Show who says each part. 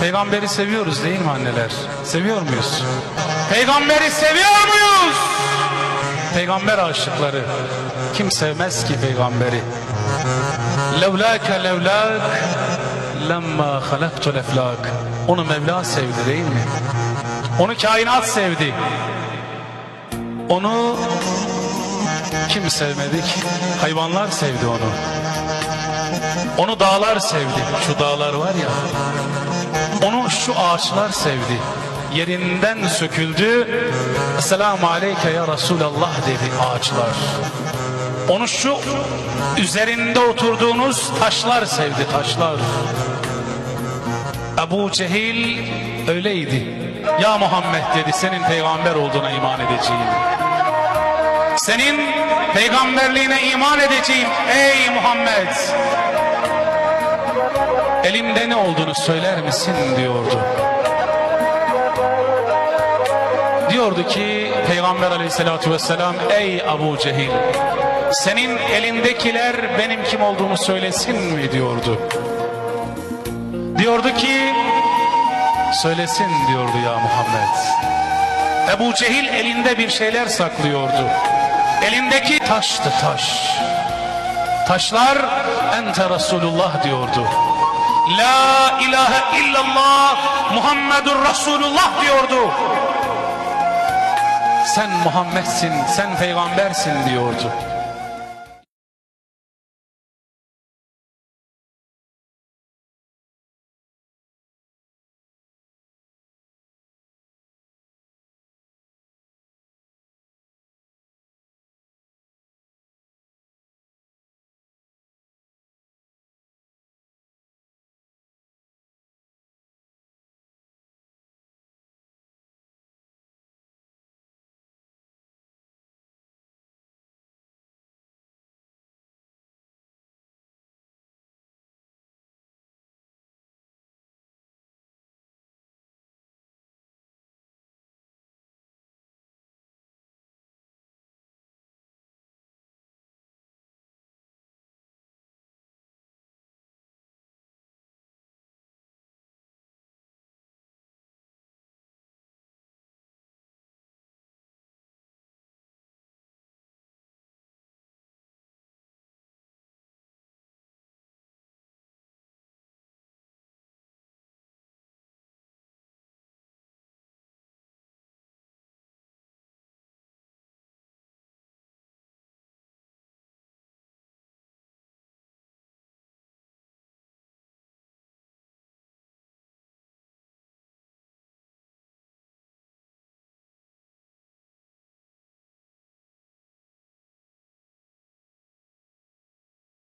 Speaker 1: Peygamberi seviyoruz değil mi anneler? Seviyor muyuz? Peygamberi seviyor muyuz? Peygamber aşıkları. Kim sevmez ki peygamberi? Levlâke levlâk lemma halaktul eflak. Onu Mevla sevdi değil mi? Onu kainat sevdi. Onu kim sevmedi ki? Hayvanlar sevdi onu. Onu dağlar sevdi. Şu dağlar var ya. Şu ağaçlar sevdi. Yerinden söküldü. Esselamu aleyke ya Resulallah dedi ağaçlar. Onu şu üzerinde oturduğunuz taşlar sevdi taşlar. Ebu Cehil öyleydi. Ya Muhammed dedi senin peygamber olduğuna iman edeceğim. Senin peygamberliğine iman edeceğim ey Muhammed. Elimde ne olduğunu söyler misin diyordu. Diyordu ki Peygamber aleyhissalatü vesselam ey Abu Cehil senin elindekiler benim kim olduğumu söylesin mi diyordu. Diyordu ki söylesin diyordu ya Muhammed. Ebu Cehil elinde bir şeyler saklıyordu. Elindeki taştı taş. Taşlar ente Resulullah diyordu. La ilahe illallah Muhammedur Resulullah diyordu. Sen Muhammedsin, sen peygambersin diyordu.